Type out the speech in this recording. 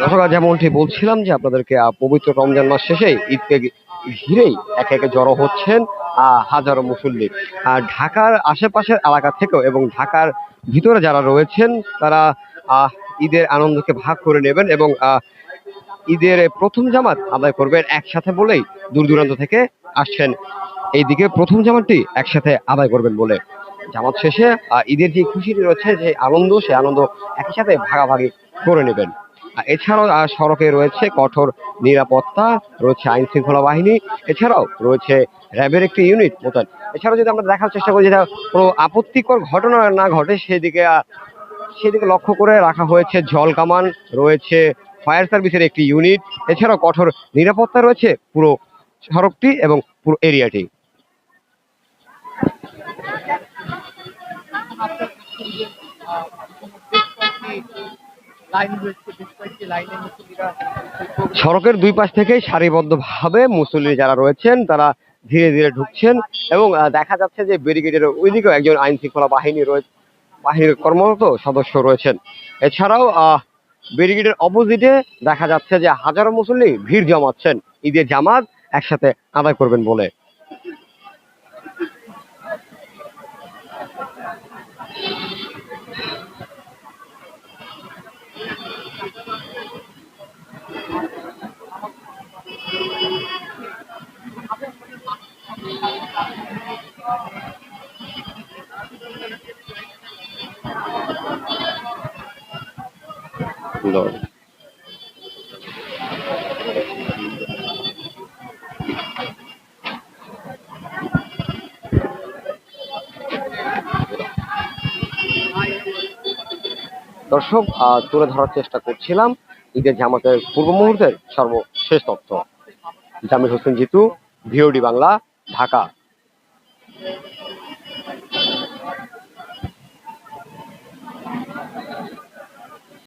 দর্শক আজ যেমনটি বলছিলাম যে আপনাদেরকে পবিত্র রমজান মাস শেষে ঈদকে ঘিরেই একে একে জড়ো হচ্ছেন হাজারো মুসল্লি। আর ঢাকার আশেপাশের এলাকা থেকেও এবং ঢাকার ভিতরে যারা রয়েছেন, তারা ঈদের আনন্দকে ভাগ করে নেবেন এবং ঈদের প্রথম জামাত আদায় করবেন একসাথে বলেই দূর দূরান্ত থেকে আসছেন। এইদিকে প্রথম জামাতটি একসাথে আদায় করবেন বলে। জামাত শেষে ঈদের যে খুশিটি রয়েছে, যে আনন্দ, সে আনন্দ একই সাথে ভাগাভাগি করে নেবেন। এছাড়াও সড়কে রয়েছে কঠোর নিরাপত্তা, রয়েছে আইন শৃঙ্খলা বাহিনী, এছাড়াও রয়েছে র্যাবের একটি ইউনিট মোতায়েন। এছাড়াও যদি আমরা দেখার চেষ্টা করি, যেটা কোনো আপত্তিকর ঘটনা না ঘটে, সেদিকে সেদিকে লক্ষ্য করে রাখা হয়েছে জল কামান, রয়েছে ফায়ার সার্ভিসের একটি ইউনিট, এছাড়াও কঠোর নিরাপত্তা রয়েছে পুরো সড়কটি এবং পুরো এরিয়াটি। সড়কের দুই পাশ থেকেই সারিবদ্ধভাবে মুসল্লি যারা রয়েছেন, তারা ধীরে ধীরে ঢুকছেন এবং দেখা যাচ্ছে যে ব্যারিকেডের ওইদিকেও একজন আইন শৃঙ্খলা বাহিনী রয়েছে বাহিনীর কর্মরত সদস্য রয়েছেন। এছাড়াও ব্যারিকেডের অপোজিটে দেখা যাচ্ছে যে হাজারো মুসল্লি ভিড় জমাচ্ছেন। ঈদের জামাত একসাথে আদায় করবেন বলে। সুন্দর। দর্শক তুলে ধরার চেষ্টা করছিলাম ঈদের জামাতের পূর্ব মুহূর্তের সর্বশেষ তথ্য। জামির হোসেন জিতু, ভিওডি বাংলা, ঢাকা।